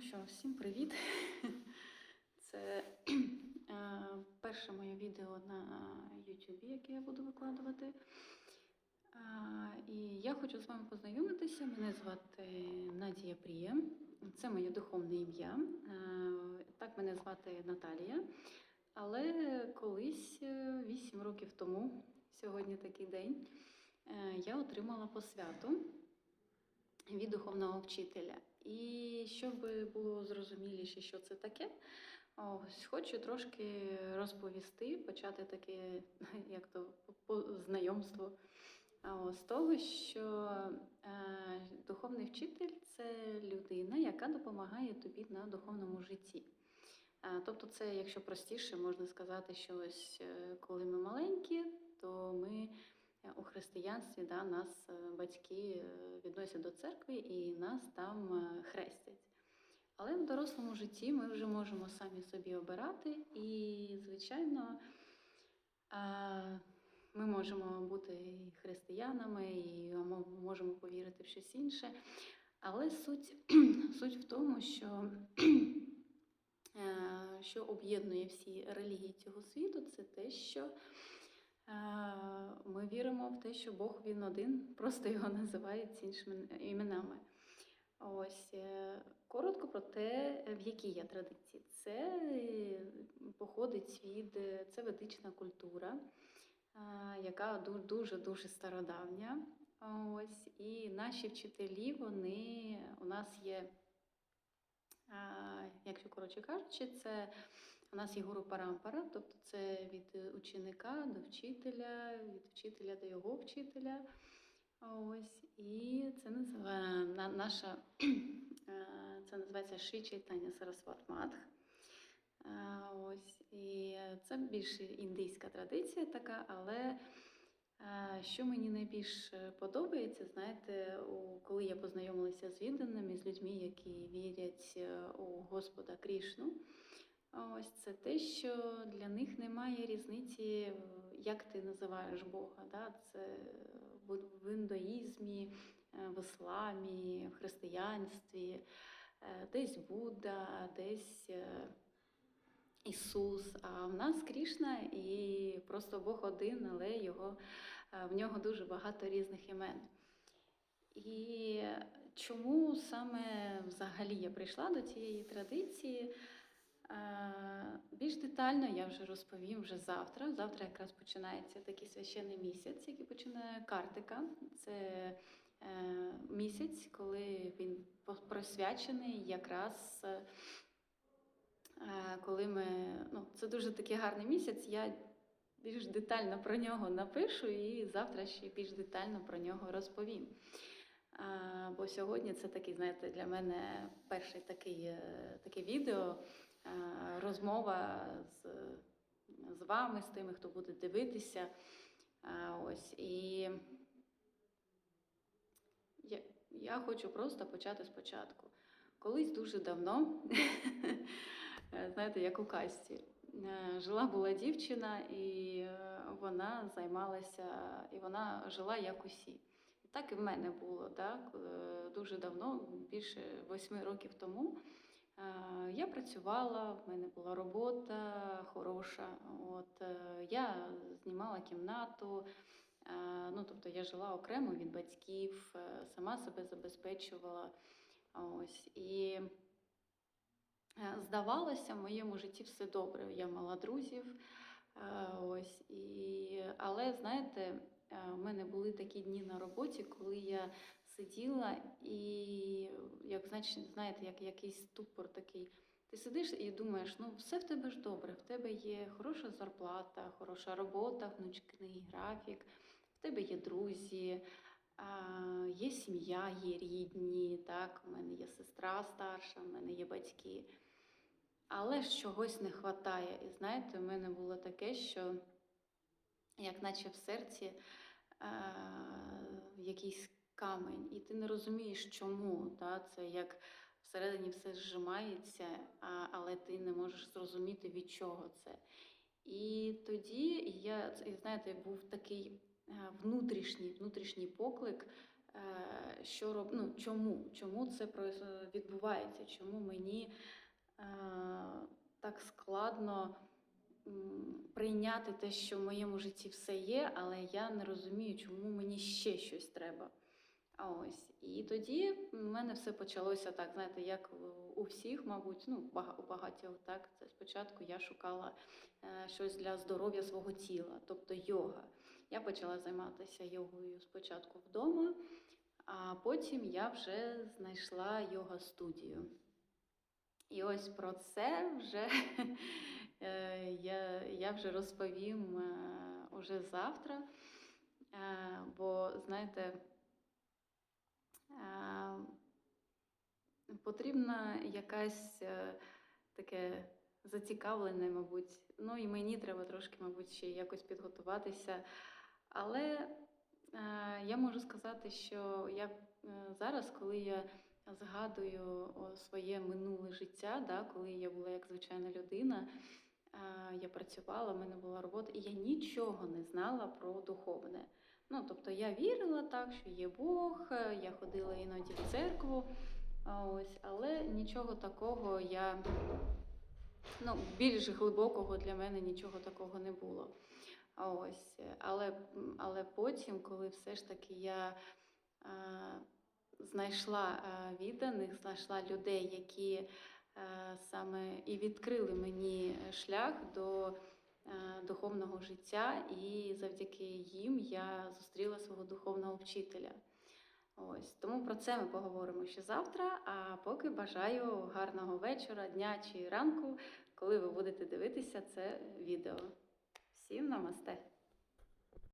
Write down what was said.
Що, всім привіт! Це е, перше моє відео на YouTube, яке я буду викладувати. Е, І я хочу з вами познайомитися. Мене звати Надія Прія. Це моє духовне ім'я. Е, Так мене звати Наталія. Але колись, е, 8 років тому, сьогодні такий день, я отримала посвяту від духовного вчителя. І щоб було зрозуміліше, що це таке, ось хочу трошки розповісти, почати таке, як то знайомство з того, що е, духовний вчитель це людина, яка допомагає тобі на духовному житті. Тобто, це, якщо простіше, можна сказати, що ось е, коли ми маленькі, то ми у християнстві да, нас е, батьки е, відносять до церкви і нас там е, хрестять. Але в дорослому житті ми вже можемо самі собі обирати, і, звичайно, ми можемо бути і християнами, і можемо повірити в щось інше. Але суть, суть в тому, що, що об'єднує всі релігії цього світу, це те, що Ми віримо в те, що Бог він один, просто його називають іншими іменами. Ось е, коротко про те, в якій є традиції. Це походить від це ведична культура, яка дуже дуже стародавня. Ось і наші вчителі, вони у нас є, якщо коротше кажучи, це у нас є гуру парампара, тобто це від е, ученика до вчителя, від вчителя до його вчителя. Ось, і це називає наша е, це називається Ши Чайтання Сарасват Мадх. Е, Ось, і це більш індійська традиція така, але що мені найбільш подобається, знаєте, коли я познайомилася з відданими, з людьми, які вірять е, у Господа Крішну. Ось це те, що для них немає різниці, е, як ти називаєш Бога. Да? Це в індуїзмі, е, в ісламі, в християнстві, е, десь Будда, десь е, Ісус. А в нас Крішна і просто Бог один, але його, е, в нього дуже багато різних імен. І чому саме взагалі я прийшла до цієї традиції? Е, Більш детально я вже розповім вже завтра. Завтра якраз починається такий священний місяць, який починає картика. Це е, місяць, коли він присвячений якраз. е, е, Коли ми, ну, це дуже такий гарний місяць. Я більш детально про нього напишу і завтра ще більш детально про нього розповім. А, Бо сьогодні це такий, знаєте, для мене перший такий, е, таке відео, е, розмова з, з вами, з тими, хто буде дивитися. А, Ось і я, я хочу просто почати спочатку. Колись дуже давно, знаєте, як у касті, жила була дівчина, і е, вона займалася, і вона жила як усі. І так і в мене було так, е, дуже давно, більше восьми років тому. Е, Я працювала, в мене була робота хороша. От, е, я знімала кімнату, ну, тобто я жила окремо від батьків, сама себе забезпечувала. Ось, і здавалося, в моєму житті все добре. Я мала друзів. е, Ось, і... Але знаєте, е, в мене були такі дні на роботі, коли я сиділа і, як знаєте, як якийсь ступор такий. Ти сидиш і думаєш, ну все в тебе ж добре, в тебе є хороша зарплата, хороша робота, гнучкий графік, в тебе є друзі, є сім'я, є рідні, так, у мене є сестра старша, в мене є батьки. Але ж чогось не вистачає. І знаєте, у мене було таке, що як наче в серці якийсь камень, і ти не розумієш, чому. Та? Це як всередині все зжимається, але ти не можеш зрозуміти, від чого це. І тоді я, знаєте, був такий внутрішній, внутрішній поклик е, що роб... ну, чому? Чому це відбувається? Чому мені е, так складно прийняти те, що в моєму житті все є, але я не розумію, чому мені ще щось треба. А ось і тоді в мене все почалося так, знаєте, як у всіх, мабуть, ну у багатьох так. Це спочатку я шукала е, щось для здоров'я свого тіла, тобто йога. Я почала займатися йогою спочатку вдома, а потім я вже знайшла йога-студію. І ось про це вже е, я, я вже розповім е, уже завтра. Е, Бо, знаєте, потрібна якась таке зацікавлене, мабуть. Ну і мені треба трошки, мабуть, ще якось підготуватися. Але е, я можу сказати, що я е, зараз, коли я згадую своє минуле життя, да, коли я була як звичайна людина, е, я працювала, в мене була робота, і я нічого не знала про духовне. Ну, тобто я вірила так, що є Бог, я ходила іноді в церкву, ось, але нічого такого я ну, більш глибокого для мене нічого такого не було. Ось, е, але, але потім, коли все ж таки я е, знайшла е, відданих, знайшла людей, які е, саме і відкрили мені шлях до е, духовного життя, і завдяки їм я зустріла свого духовного вчителя. Ось тому про це ми поговоримо ще завтра. А поки бажаю гарного вечора, дня чи ранку, коли ви будете дивитися це відео. Всім намасте!